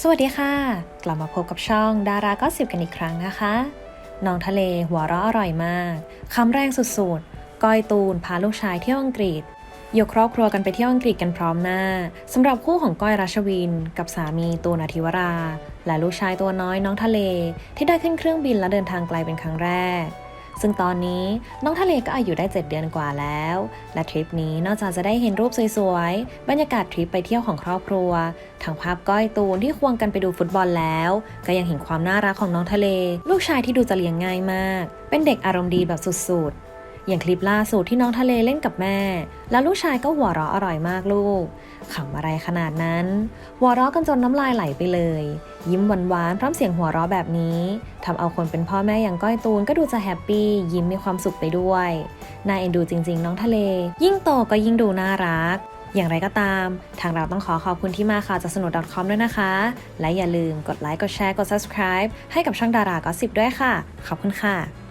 สวัสดีค่ะ กลับมาพบกับช่องดาราก็สิบกันอีกครั้งนะคะ น้องทะเลหัวเราะอร่อยมากคำแรงสุดๆ ก้อยตูนพาลูกชายเที่ยวอังกฤษ ยกครอบครัวกันไปเที่ยวอังกฤษกันพร้อมหน้าสำหรับคู่ของก้อยรัชวิน กับสามีตูนอธิวรา และลูกชายตัวน้อยน้องทะเล ที่ได้ขึ้นเครื่องบินและเดินทางไกลเป็นครั้งแรก ซึ่งตอนนี้น้องทะเลก็อายุได้ 7 เดือนกว่าแล้ว และทริปนี้นอกจากจะได้เห็นรูปสวยๆ บรรยากาศทริปไปเที่ยวของครอบครัว ทั้งภาพก้อยตูนที่ควงกันไปดูฟุตบอลแล้ว ก็ยังเห็นความน่ารักของน้องทะเล ลูกชายที่ดูจะเลี้ยงง่ายมาก เป็นเด็กอารมณ์ดีแบบสุดๆ อย่างคลิปล่าสุดที่น้องทะเลเล่นกับแม่ แล้วลูกชายก็หัวเราะอร่อยมากลูกขำอะไรขนาดนั้น หัวเราะกันจนน้ำลายไหลไปเลย ยิ้มหวานๆพร้อมเสียงหัวเราะแบบนี้ทำเอาคนเป็นพ่อแม่อย่างก้อยตูนก็ดูจะแฮปปี้ยิ้มมีความสุขไปด้วยน่าเอ็นดูจริง ๆ น้องทะเล ยิ่งโตก็ยิ่งดูน่ารักอย่างไรก็ตาม ทางเราต้องขอขอบคุณที่มาค่ะจากสนุด .com ด้วยนะคะ และอย่าลืมกดไลค์ กดแชร์ กด subscribe ให้กับช่องดาราก็สิบด้วยค่ะ ขอบคุณค่ะ